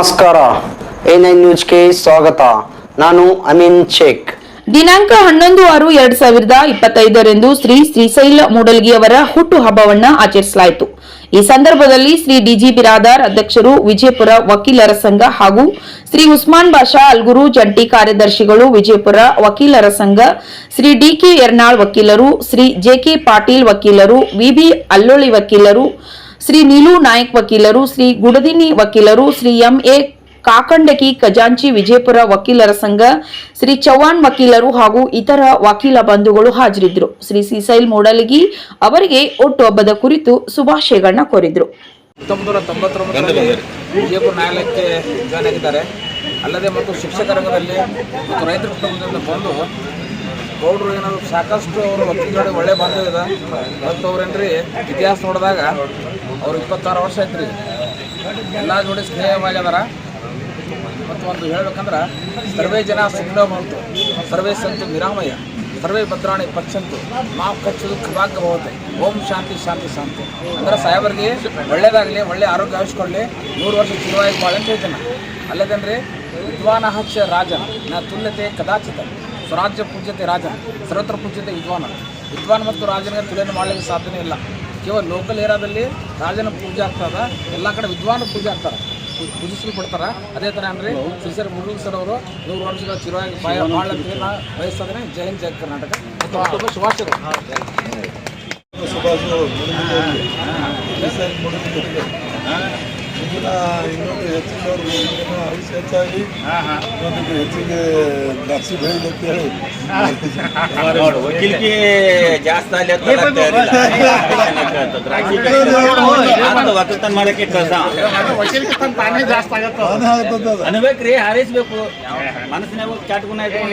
ನಮಸ್ಕಾರ. A nine ನ್ಯೂಸ್ಗೆ ಸ್ವಾಗತ. ನಾನು ಅಮೀನ್ ಶೇಖ್. ದಿನಾಂಕ ಹನ್ನೊಂದು ಆರು ಎರಡ್ ಸಾವಿರದ ಇಪ್ಪತ್ತೈದರಂದು ಶ್ರೀ ಶ್ರೀಶೈಲ ಮೂಡಲ್ಗಿಯವರ ಹುಟ್ಟು ಹಬ್ಬವನ್ನ ಆಚರಿಸಲಾಯಿತು. ಈ ಸಂದರ್ಭದಲ್ಲಿ ಶ್ರೀ ಡಿಜಿ ಬಿರಾದಾರ್ ಅಧ್ಯಕ್ಷರು, ವಿಜಯಪುರ ವಕೀಲರ ಸಂಘ ಹಾಗೂ ಶ್ರೀ ಉಸ್ಮಾನ್ ಬಾಷಾ ಅಲ್ಗುರು ಜಂಟಿ ಕಾರ್ಯದರ್ಶಿಗಳು, ವಿಜಯಪುರ ವಕೀಲರ ಸಂಘ, ಶ್ರೀ ಡಿಕೆ ಎರ್ನಾಳ್ ವಕೀಲರು, ಶ್ರೀ ಜೆಕೆ ಪಾಟೀಲ್ ವಕೀಲರು ವಿಬಿ ಅಲ್ಲೋಳಿ ವಕೀಲರು ಶ್ರೀ ನೀಲು ನಾಯಕ್ ವಕೀಲರು ಶ್ರೀ ಗುಡದಿನಿ ವಕೀಲರು ಶ್ರೀ ಎಂ ಎ ಕಾಕಂಡಕಿ ಖಜಾಂಚಿ ವಿಜಯಪುರ ವಕೀಲರ ಸಂಘ ಶ್ರೀ ಚೌಹಾಣ್ ವಕೀಲರು ಹಾಗೂ ಇತರ ವಕೀಲ ಬಂಧುಗಳು ಹಾಜರಿದ್ದರು. ಶ್ರೀ ಸಿಸೈಲ್ ಮೂಡಲಗಿ ಅವರಿಗೆ ಹುಟ್ಟುಹಬ್ಬದ ಕುರಿತು ಶುಭಾಶಯಗಳನ್ನ ಕೋರಿದ್ರು. ಹತ್ತೊಂಬತ್ತು ನೂರ ತೊಂಬತ್ತೊಂಬತ್ತರಲ್ಲಿ ವಿಜಯಪುರ ನ್ಯಾಯಾಲಯಕ್ಕೆ ಜಾಯ್ನ್ ಆಗಿದ್ದಾರೆ. ಅಲ್ಲದೆ ಮತ್ತು ಶಿಕ್ಷಕ ರಂಗದಲ್ಲಿ ಮತ್ತು ರೈತರ ಕುಟುಂಬದಿಂದ ಬಂದು ಗೌಡರು ಏನಾದ್ರು ಸಾಕಷ್ಟು ಅವರು ವಕೀಲರು ಒಳ್ಳೆ ಬಾಂಧವ್ಯ ಇದೆ. ಮತ್ತು ಅವ್ರೇನ್ರಿ, ಇತಿಹಾಸ ನೋಡಿದಾಗ ಅವ್ರು ಇಪ್ಪತ್ತಾರು ವರ್ಷ ಐತ್ರಿ ಎಲ್ಲ ನೋಡಿ ಸ್ನೇಹವಾಗ್ಯದಾರ ಮತ್ತು ಒಂದು ಹೇಳ್ಬೇಕಂದ್ರೆ, ಸರ್ವೇ ಜನ ಸುಖ ಬಂತು ಸರ್ವೇ ಸಂತು ನಿರಾಮಯ ಸರ್ವೇ ಭದ್ರಾಣಿ ಪಕ್ಷಂತು ಮಾವು ಕಚ್ಚುದು ಖಭಾಗ್ಯ ಭವತೆ, ಓಂ ಶಾಂತಿ ಶಾಂತಿ ಶಾಂತಿ. ಅಂದ್ರೆ ಸಾಹೇಬರಿಗೆ ಒಳ್ಳೇದಾಗಲಿ, ಒಳ್ಳೆ ಆರೋಗ್ಯ ಆವಿಸ್ಕೊಳ್ಳಿ ನೂರು ವರ್ಷ ಚಿರವಾಗಿ ಬಾಳೆ ಅಂತ ಹೇಳ್ತೇನೆ. ಅಲ್ಲದೇನ್ರಿ ವಿದ್ವಾನ ಹಚ್ಚ ರಾಜ ನಾ ತುಲ್ಯತೆ ಕದಾಚಿತ. ಸ್ವರಾಜ್ಯ ಪೂಜ್ಯತೆ ರಾಜನ ಸರ್ವತ್ರ ಪೂಜ್ಯತೆ ವಿದ್ವಾನ. ವಿದ್ವಾನ್ ಮತ್ತು ರಾಜನಿಗೆ ತುಲನೆ ಮಾಡಲಿಕ್ಕೆ ಸಾಧ್ಯನೇ ಇಲ್ಲ. ಕೇವಲ ಲೋಕಲ್ ಏರಿಯಾದಲ್ಲಿ ರಾಜನ ಪೂಜೆ ಆಗ್ತದ, ಎಲ್ಲ ಕಡೆ ವಿದ್ವಾನ ಪೂಜೆ ಆಗ್ತಾರೆ ಪೂಜಿಸಲ್ಪಡ್ತಾರೆ ಅದೇ ಥರ ಅಂದ್ರೆ ಶ್ರೀಸರ್ ಮುರುಗ ಸರ್ ಅವರು ನೂರು ವರ್ಷಗಳ ಚಿರವಾಗಿ ಬಾಯ ಮಾಡಂತ ನಾ ಜೈ ಹಿಂದ್, ಜೈ ಕರ್ನಾಟಕ. ಮತ್ತು ಶುಭಾಶಯಗಳು. ಇದನ್ನ ಇನ್ನೊಂದು ಹೆಚ್ಚಿನವ್ರು ಇನ್ನೂ ಆಯುಷ್ಯ ಹೆಚ್ಚಾಗಿ ಇನ್ನೊಂದು ಹೆಚ್ಚಿಗೆ ದ್ರಾಕ್ಷಿ ಬೆಳೀಲಿಕ್ಕೆ ಹೇಳಿ ನೋಡು ವಕೀಲಿಗೆ ಜಾಸ್ತಿ ಅಲ್ಲಿ ಅಂತ ದ್ರಾಕ್ಷಿ ಒಕ್ಕಲ್ತನ ಮಾಡಕ್ಕೆ ಕಳ್ಸ ತಾನೇ ಆಗ್ತದೆ ಅದು. ಅನ್ಬೇಕ್ರಿ ಹಾರೈಸ್ಬೇಕು ಮನಸ್ಸಿನಾಗ ಕೆಟ್ಟ ಗುಣ ಇಟ್ಕೊಂಡು